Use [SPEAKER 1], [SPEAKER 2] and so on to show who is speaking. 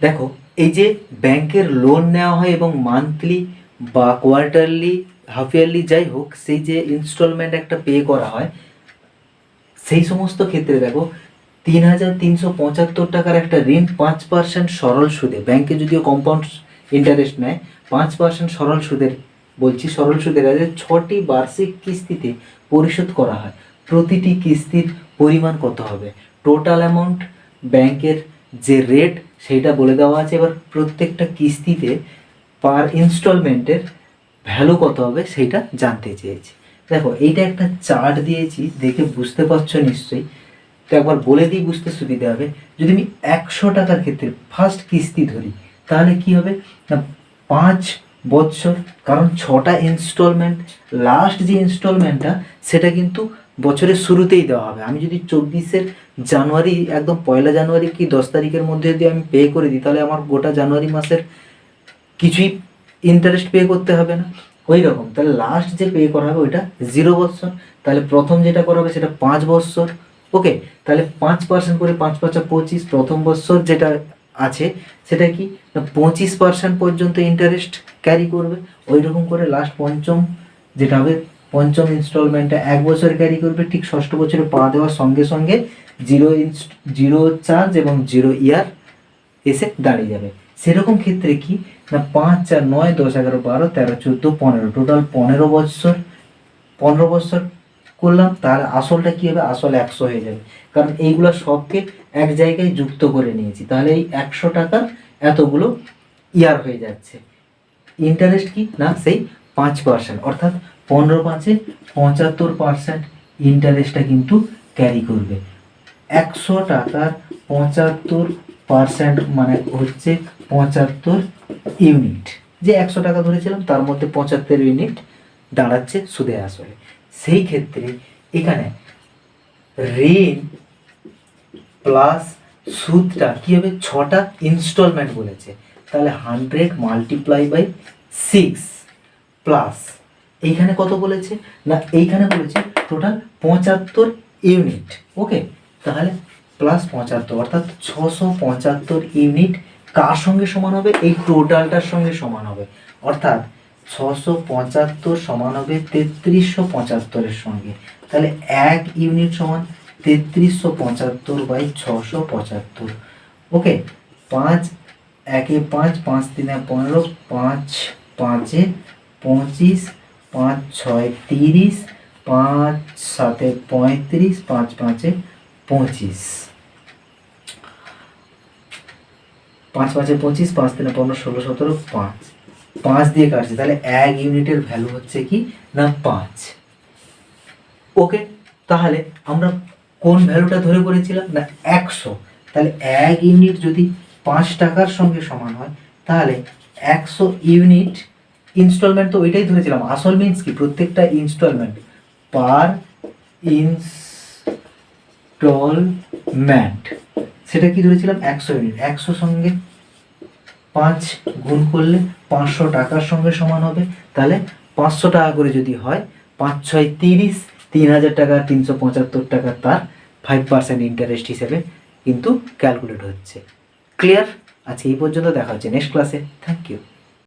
[SPEAKER 1] দেখো, এই যে ব্যাংকের লোন নেওয়া হয় এবং মান্থলি বা কোয়ার্টারলি হাফ ইয়ারলি যাই হোক, সেই যে ইনস্টলমেন্ট একটা পে করা হয়, সেই সমস্ত ক্ষেত্রে দেখো তিন হাজার তিনশো পঁচাত্তর টাকার একটা ঋণ পাঁচ পার্সেন্ট সরল সুদে, ব্যাংকে যদিও কম্পাউন্ড ইন্টারেস্ট নেয়, পাঁচ পার্সেন্ট সরল সুদের, বলছি সরল সুদের আছে ছটি বার্ষিক কিস্তিতে পরিশোধ করা হয়। প্রতিটি কিস্তির পরিমাণ কত হবে? টোটাল অ্যামাউন্ট ব্যাংকের যে রেট সেইটা বলে দেওয়া আছে। এবার প্রত্যেকটা কিস্তিতে পার ইনস্টলমেন্টের ভ্যালু কত হবে সেইটা জানতে চেয়েছি। দেখো, এইটা একটা চার্ট দিয়েছি, দেখে বুঝতে পারছ নিশ্চয়ই। তো একবার বলে দিই, বুঝতে সুবিধা হবে। যদি আমি একশো টাকার ক্ষেত্রে ফার্স্ট কিস্তি ধরি, তাহলে কি হবে? না, পাঁচ বছর, কারণ ছটা ইনস্টলমেন্ট লাস্ট যে ইনস্টলমেন্টটা সেটা কিন্তু বছরের শুরুতেই দেওয়া হবে। আমি যদি চব্বিশের জানুয়ারি, একদম পয়লা জানুয়ারি কি দশ তারিখের মধ্যে যদি আমি পে করে দিই, তাহলে আমার গোটা জানুয়ারি মাসের কিছুই ইন্টারেস্ট পে করতে হবে না। ওই রকম তাহলে লাস্ট যে পে করা হবে, ওইটা জিরো বৎসর। তাহলে প্রথম যেটা করা হবে, সেটা পাঁচ বৎসর। ওকে তাহলে পাঁচ পার্সেন্ট করে পাঁচ পাঁচা পঁচিশ, প্রথম বৎসর যেটা আছে, সেটা কি? পঁচিশ পার্সেন্ট পর্যন্ত ইন্টারেস্ট ক্যারি করবে। ওই রকম করে লাস্ট পঞ্চম যেটা হবে পঞ্চম ইনস্টলমেন্টটা এক বছর ক্যারি করবে, ঠিক ষষ্ঠ বছরে পা দেওয়ার সঙ্গে সঙ্গে জিরো জিরো চার্জ এবং জিরো ইয়ার এসে দাঁড়িয়ে যাবে। সেরকম ক্ষেত্রে কি? না, পাঁচ, চার, নয়, দশ, এগারো, বারো, তেরো, চোদ্দ, পনেরো টোটাল পনেরো বছর পনেরো বছর করলাম, তার আসলটা কি হবে? আসল একশো হয়ে যাবে। কারণ এইগুলো সবকে এক জায়গায় যুক্ত করে নিয়েছি। তাহলে এই একশো টাকার এতগুলো ইয়ার হয়ে যাচ্ছে। ইন্টারেস্ট কি? না, সেই পাঁচ পার্সেন্ট অর্থাৎ পনেরো পাঁচে পঁচাত্তর পার্সেন্ট ইন্টারেস্টটা কিন্তু ক্যারি করবে। একশো টাকার পঁচাত্তর পার্সেন্ট মানে হচ্ছে পঁচাত্তর ইউনিট যে একশো টাকা ধরেছিলাম, তার মধ্যে পঁচাত্তর ইউনিট দাঁড়াচ্ছে সুদে আসলে সেই ক্ষেত্রে এখানে ঋণ প্লাস সুদটা কি হবে? ছটা ইনস্টলমেন্ট বলেছে। তাহলে hundred multiply by six plus এইখানে কত বলেছে? না, এইখানে বলেছে টোটাল পঁচাত্তর ইউনিট ওকে তাহলে প্লাস পঁচাত্তর, অর্থাৎ ছশো পঁচাত্তর ইউনিট কার সঙ্গে সমান হবে? এই টোটালটার সঙ্গে সমান হবে। অর্থাৎ ছশো পঁচাত্তর সমান হবে তেত্রিশশো পঁচাত্তরের সঙ্গে। তাহলে এক ইউনিট সমান তেত্রিশশো পঁচাত্তর বাই ছশো পঁচাত্তর ওকে পাঁচ, একে পাঁচ পাঁচ তিনে পনেরো, পাঁচ, পাঁচে পঁচিশ পাঁচ ছয় তিরিশ, পাঁচ সাতে পঁয়ত্রিশ, পাঁচ পাঁচে পঁচিশ। পাঁচ পাঁচে পঁচিশ, পাঁচ তিনে পনেরো, ষোলো, সতেরো, পাঁচ। পাঁচ দিয়ে কাটছে, তাহলে এক ইউনিটের ভ্যালু হচ্ছে কি? না, পাঁচ। ওকে, তাহলে আমরা কোন ভ্যালুটা ধরে করেছিলাম? না, একশো। তাহলে এক ইউনিট যদি পাঁচ টাকার সঙ্গে সমান হয়, তাহলে একশো ইউনিট ইনস্টলমেন্ট তো ওইটাই ধরেছিলাম। আসল মিন্স কি? প্রত্যেকটা ইনস্টলমেন্ট পার ইনস্টলমেন্ট সেটা কি ধরেছিলাম? একশো ইউনিট একশো সঙ্গে পাঁচ গুণ করলে পাঁচশো টাকার সঙ্গে সমান হবে। তাহলে পাঁচশো টাকা করে যদি হয়, পাঁচ ছয় তিরিশ, তিন হাজার টাকা, তিনশো পঁচাত্তর টাকা তার ফাইভ পার্সেন্ট ইন্টারেস্ট হিসেবে কিন্তু ক্যালকুলেট হচ্ছে। ক্লিয়ার আজকে এই পর্যন্ত দেখা হচ্ছে নেক্সট ক্লাসে থ্যাংক ইউ